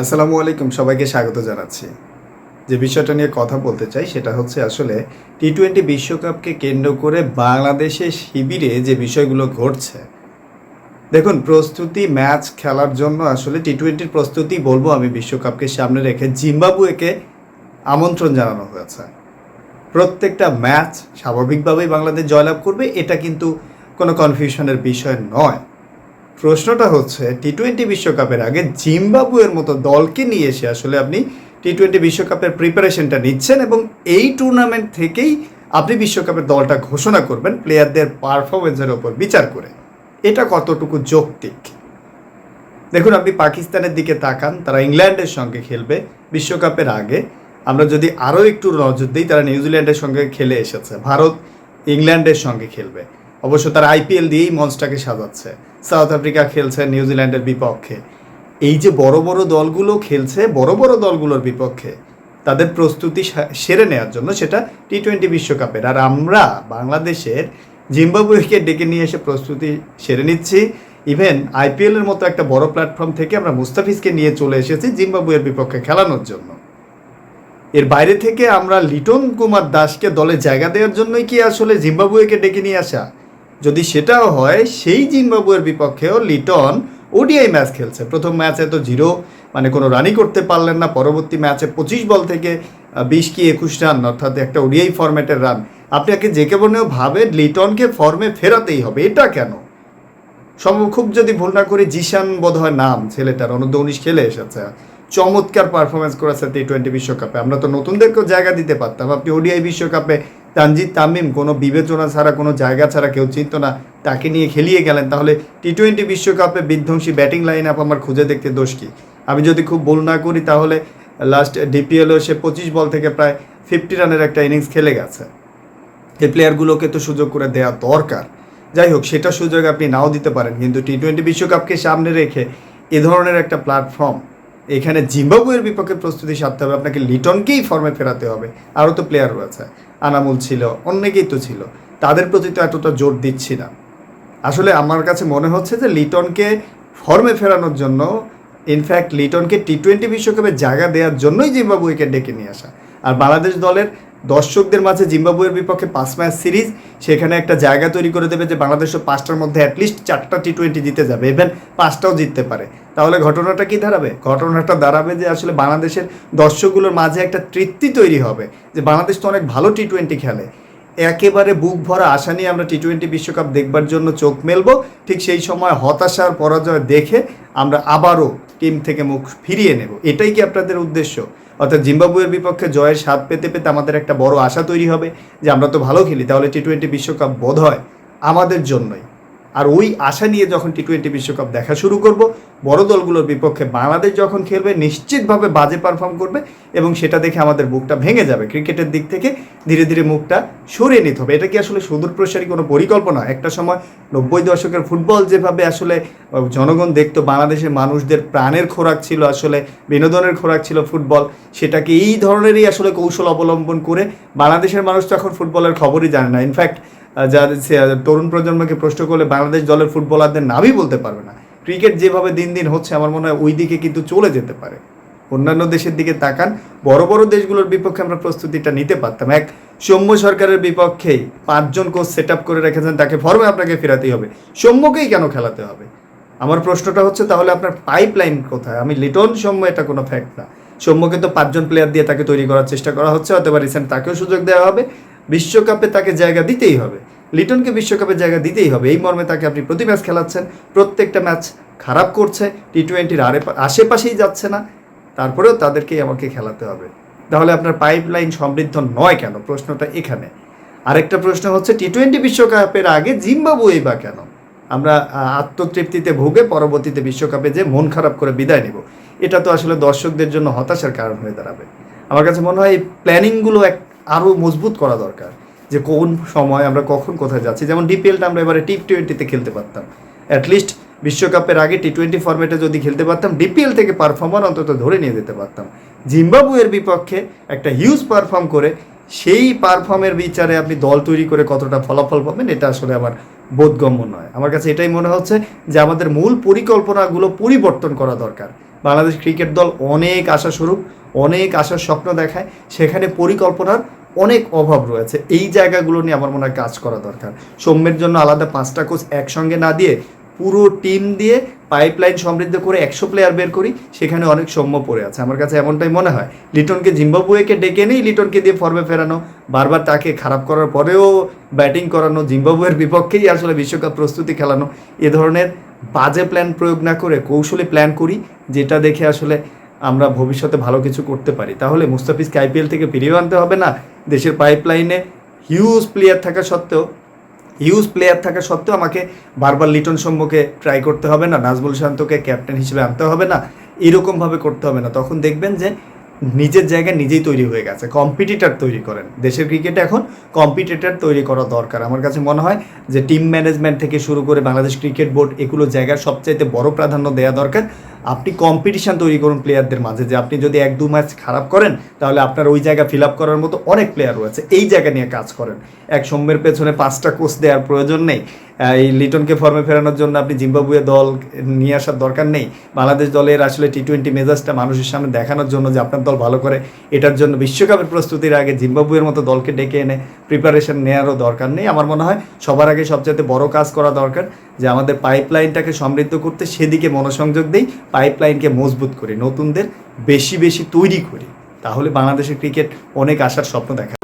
আসসালামু আলাইকুম, সবাইকে স্বাগত জানাচ্ছি। যে বিষয়টা নিয়ে কথা বলতে চাই সেটা হচ্ছে আসলে টি টোয়েন্টি বিশ্বকাপকে কেন্দ্র করে বাংলাদেশের শিবিরে যে বিষয়গুলো ঘটছে। দেখুন, প্রস্তুতি, ম্যাচ খেলার জন্য আসলে টি টোয়েন্টির প্রস্তুতি বলব আমি বিশ্বকাপকে সামনে রেখে জিম্বাবুয়েকে আমন্ত্রণ জানানো হয়েছে। প্রত্যেকটা ম্যাচ স্বাভাবিকভাবেই বাংলাদেশ জয়লাভ করবে, এটা কিন্তু কোনো কনফিউশনের বিষয় নয়। প্রশ্নটা হচ্ছে টি টোয়েন্টি বিশ্বকাপের আগে জিম্বাবুয়ের মতো দলকে নিয়ে এসে আসলে আপনি টি টোয়েন্টি বিশ্বকাপের প্রিপারেশনটা নিচ্ছেন এবং এই টুর্নামেন্ট থেকেই আপনি বিশ্বকাপের দলটা ঘোষণা করবেন প্লেয়ারদের পারফরমেন্সের ওপর বিচার করে। এটা কতটুকু যৌক্তিক? দেখুন, আপনি পাকিস্তানের দিকে তাকান, তারা ইংল্যান্ডের সঙ্গে খেলবে বিশ্বকাপের আগে। আমরা যদি আরও একটু নজর দিই, তারা নিউজিল্যান্ডের সঙ্গে খেলে এসেছে, ভারত ইংল্যান্ডের সঙ্গে খেলবে। অবশ্য তারা আইপিএল দিয়েই মঞ্চটাকে সাজাচ্ছে। সাউথ আফ্রিকা খেলছে নিউজিল্যান্ডের বিপক্ষে। এই যে বড় বড় দলগুলো খেলছে, বড় বড় দলগুলোর বিপক্ষে, তাদের প্রস্তুতি সেরে নেওয়ার জন্য সেটা টি টোয়েন্টি বিশ্বকাপের। আর আমরা বাংলাদেশের জিম্বাবুয়েকে ডেকে নিয়ে এসে প্রস্তুতি সেরে নিচ্ছি। ইভেন আইপিএলের মতো একটা বড় প্ল্যাটফর্ম থেকে আমরা মুস্তাফিজকে নিয়ে চলে এসেছি জিম্বাবুয়ের বিপক্ষে খেলানোর জন্য। এর বাইরে থেকে আমরা লিটন কুমার দাসকে দলে জায়গা দেওয়ার জন্যই কি আসলে জিম্বাবুয়েকে ডেকে নিয়ে আসা? যদি সেটাও হয়, সেই জিম্বাবুয়ের বিপক্ষেও লিটন ওডিআই ম্যাচ খেলছে। প্রথম ম্যাচে তো জিরো মানে কোনো রানই করতে পারলেন না। পরবর্তী ম্যাচে পঁচিশ বল থেকে বিশ কি একুশ রান, অর্থাৎ একটা ওডিআই ফরম্যাটের রান। আপনাকে যে কেবলেও ভাবে লিটনকে ফর্মে ফেরাতেই হবে। এটা কেন? সম্ভব খুব যদি ভুল না করি, জিশান বোধহয় নাম ছেলেটার। অনূর্ধ্ব উনিশ খেলে এসেছে। চমৎকার পারফরমেন্স করেছে টি টোয়েন্টি বিশ্বকাপে। আমরা তো নতুনদেরকেও জায়গা দিতে পারতাম। আপনি ওডিআই বিশ্বকাপে তানজিদ তামিম, কোনো বিবেচনা ছাড়া, কোনো জায়গা ছাড়া কেউ চিনত না, তাকে নিয়ে খেলিয়ে গেলেন। তাহলে টি টোয়েন্টি বিশ্বকাপে বিধ্বংসী ব্যাটিং লাইন আপ আমার খুঁজে দেখতে দোষ কি? আমি যদি খুব ভুল না করি, তাহলে লাস্ট ডিপিএলও সে পঁচিশ বল থেকে প্রায় ফিফটি রানের একটা ইনিংস খেলে গেছে। এই প্লেয়ারগুলোকে তো সুযোগ করে দেওয়া দরকার। যাই হোক, সেটা সুযোগ আপনি নাও দিতে পারেন, কিন্তু টি টোয়েন্টি বিশ্বকাপকে সামনে রেখে এ ধরনের একটা প্ল্যাটফর্ম এখানে জিম্বাবুয়ের বিপক্ষে প্রস্তুতি সারতে হবে। আপনাকে লিটনকেই ফর্মে ফেরাতে হবে। আরও তো প্লেয়ার রয়েছে। আনামুল ছিল অনেকেই তো ছিল। তাদের প্রতি তো এতটা জোর দিচ্ছি না। আসলে আমার কাছে মনে হচ্ছে যে লিটনকে ফর্মে ফেরানোর জন্য ইনফ্যাক্ট লিটনকে টি টোয়েন্টি বিশ্বকাপে জায়গা দেওয়ার জন্যই জিম্বাবুয়েকে ডেকে নিয়ে আসা। আর বাংলাদেশ দলের দর্শকদের মাঝে জিম্বাবুয়ের বিপক্ষে পাঁচ ম্যাচ সিরিজ, সেখানে একটা জায়গা তৈরি করে দেবে যে বাংলাদেশও পাঁচটার মধ্যে অ্যাটলিস্ট চারটা টি টোয়েন্টি জিতে যাবে ইভেন পাঁচটাও জিততে পারে। তাহলে ঘটনাটা কি দাঁড়াবে? ঘটনাটা দাঁড়াবে যে আসলে বাংলাদেশের দর্শকগুলোর মাঝে একটা তৃপ্তি তৈরি হবে, যে বাংলাদেশ তো অনেক ভালো টি টোয়েন্টি খেলে। একেবারে বুক ভরা আশা নিয়ে আমরা টি টোয়েন্টি বিশ্বকাপ দেখবার জন্য চোখ মেলবো, ঠিক সেই সময় হতাশার পরাজয় দেখে আমরা আবারও টিম থেকে মুখ ফিরিয়ে নেব। এটাই কি আপনাদের উদ্দেশ্য? অর্থাৎ জিম্বাবুয়ের বিপক্ষে জয়ের স্বাদ পেতে পেতে আমাদের একটা বড় আশা তৈরি হবে যে আমরা তো ভালো খেলি, তাহলে টি টোয়েন্টি বিশ্বকাপ বোধ হয় আমাদের জন্যই। আর ওই আশা নিয়ে যখন টি টোয়েন্টি বিশ্বকাপ দেখা শুরু করব, বড় দলগুলোর বিপক্ষে বাংলাদেশ যখন খেলবে, নিশ্চিতভাবে বাজে পারফর্ম করবে এবং সেটা দেখে আমাদের বুকটা ভেঙে যাবে। ক্রিকেটের দিক থেকে ধীরে ধীরে মুখটা সরিয়ে নিতে হবে। এটা কি আসলে সুদূর প্রসারী কোনো পরিকল্পনা? একটা সময় নব্বই দশকের ফুটবল যেভাবে আসলে জনগণ দেখতো, বাংলাদেশের মানুষদের প্রাণের খোরাক ছিল আসলে, বিনোদনের খোরাক ছিল ফুটবল, সেটাকে এই ধরনেরই আসলে কৌশল অবলম্বন করে বাংলাদেশের মানুষ তো এখন ফুটবলের খবরই জানে না। ইনফ্যাক্ট যার তরুণ প্রজন্মকে প্রশ্ন করলে বাংলাদেশ দলের ফুটবলারদের নামই বলতে পারবে না। ক্রিকেট যেভাবে দিন দিন হচ্ছে, আমার মনে হয় ওই দিকে কিন্তু চলে যেতে পারে। অন্যান্য দেশের দিকে তাকান, বড় বড় দেশগুলোর বিপক্ষে আমরা প্রস্তুতিটা নিতে পারতাম। এক সৌম্য সরকারের বিপক্ষেই পাঁচজন কোচ সেট আপ করে রেখেছেন, তাকে ফর্মে আপনাকে ফেরাতেই হবে। সৌম্যকেই কেন খেলাতে হবে? আমার প্রশ্নটা হচ্ছে, তাহলে আপনার পাইপ লাইন কোথায়? আমি লিটন সৌম্য, এটা কোনো ফ্যাক্ট না। সৌম্যকে তো পাঁচজন প্লেয়ার দিয়ে তাকে তৈরি করার চেষ্টা করা হচ্ছে, অথবা রিসেন্ট তাকেও সুযোগ দেওয়া হবে। বিশ্বকাপে তাকে জায়গা দিতেই হবে। লিটনকে বিশ্বকাপে জায়গা দিতেই হবে। এই মর্মে তাকে আপনি প্রতি ম্যাচ খেলাচ্ছেন। প্রত্যেকটা ম্যাচ খারাপ করছে। টি টোয়েন্টির আরে আশেপাশেই যাচ্ছে না। তারপরেও তাদেরকেই আমাকে খেলাতে হবে। তাহলে আপনার পাইপ লাইন সমৃদ্ধ নয় কেন? প্রশ্নটা এখানে। আরেকটা প্রশ্ন হচ্ছে টি টোয়েন্টি বিশ্বকাপের আগে জিম্বাবুয়েই বা কেন? আমরা আত্মতৃপ্তিতে ভুগে পরবর্তীতে বিশ্বকাপে যে মন খারাপ করে বিদায় নিব, এটা তো আসলে দর্শকদের জন্য হতাশার কারণ হয়ে দাঁড়াবে। আমার কাছে মনে হয় এই প্ল্যানিংগুলো এক আরও মজবুত করা দরকার যে কোন সময় আমরা কখন কোথায় যাচ্ছি। যেমন ডিপিএলটা আমরা এবারে টি টোয়েন্টিতে খেলতে পারতাম। অ্যাটলিস্ট বিশ্বকাপের আগে টি টোয়েন্টি ফর্মেটে যদি খেলতে পারতাম ডিপিএল থেকে পারফর্মার অন্তত ধরে নিয়ে যেতে পারতাম। জিম্বাবুয়ের বিপক্ষে একটা হিউজ পারফর্ম করে সেই পারফর্মের বিচারে আপনি দল তৈরি করে কতটা ফলাফল পাবেন, এটা আসলে আমার বোধগম্য নয়। আমার কাছে এটাই মনে হচ্ছে যে আমাদের মূল পরিকল্পনাগুলো পরিবর্তন করা দরকার। বাংলাদেশ ক্রিকেট দল অনেক আশাস্বরূপ, অনেক আশার স্বপ্ন দেখায়। সেখানে পরিকল্পনার অনেক অভাব রয়েছে। এই জায়গাগুলো নিয়ে আমার মনে হয় কাজ করা দরকার। সৌম্যের জন্য আলাদা পাঁচটা কোচ একসঙ্গে না দিয়ে পুরো টিম দিয়ে পাইপলাইন সমৃদ্ধ করে একশো প্লেয়ার বের করি, সেখানে অনেক সৌম্য পড়ে আছে। আমার কাছে এমনটাই মনে হয়। লিটনকে জিম্বাবুয়েকে ডেকে নেই, লিটনকে দিয়ে ফর্মে ফেরানো। বারবার তাকে খারাপ করার পরেও ব্যাটিং করানো, জিম্বাবুয়ের বিপক্ষেই আসলে বিশ্বকাপ প্রস্তুতি খেলানো। এ ধরনের বাজে প্ল্যান প্রয়োগ না করে কৌশলী প্ল্যান করি, যেটা দেখে আসলে আমরা ভবিষ্যতে ভালো কিছু করতে পারি। তাহলে মুস্তাফিজকে আইপিএল থেকে ফিরিয়ে আনতে হবে না। দেশের পাইপলাইনে হিউজ প্লেয়ার থাকা সত্ত্বেও হিউজ প্লেয়ার থাকা সত্ত্বেও আমাকে বারবার লিটন সম্মুখে ট্রাই করতে হবে না, নাজমুল শান্তকে ক্যাপ্টেন হিসেবে আনতে হবে না, এরকমভাবে করতে হবে না। তখন দেখবেন যে নিজের জায়গায় নিজেই তৈরি হয়ে গেছে কম্পিটিটার তৈরি করেন। দেশের ক্রিকেটে এখন কম্পিটিটার তৈরি করা দরকার। আমার কাছে মনে হয় যে টিম ম্যানেজমেন্ট থেকে শুরু করে বাংলাদেশ ক্রিকেট বোর্ড এগুলো জায়গার সবচাইতে বড় প্রাধান্য দেওয়া দরকার। আপনি কম্পিটিশন তৈরি করুন প্লেয়ারদের মাঝে যে আপনি যদি এক দু ম্যাচ খারাপ করেন, তাহলে আপনার ওই জায়গা ফিল আপ করার মতো অনেক প্লেয়ার রয়েছে। এই জায়গা নিয়ে কাজ করেন। এক সৌম্যের পেছনে পাঁচটা কোচ দেওয়ার প্রয়োজন নেই। এই লিটনকে ফর্মে ফেরানোর জন্য আপনি জিম্বাবুয়ে দল নিয়ে আসার দরকার নেই। বাংলাদেশ দলের আসলে টি টোয়েন্টি মেজাজটা মানুষের সামনে দেখানোর জন্য যে আপনার দল ভালো করে, এটার জন্য বিশ্বকাপের প্রস্তুতির আগে জিম্বাবুয়ের মতো দলকে ডেকে এনে প্রিপারেশন নেওয়ারও দরকার নেই। আমার মনে হয় সবার আগে সবচেয়ে বড় কাজ করা দরকার যে আমাদের পাইপলাইনটাকে সমৃদ্ধ করতে সেদিকে মনোসংযোগ দেই পাইপলাইনকে মজবুত করি, নতুনদের বেশি বেশি তৈরি করি। তাহলে বাংলাদেশের ক্রিকেট অনেক আসার স্বপ্ন দেখা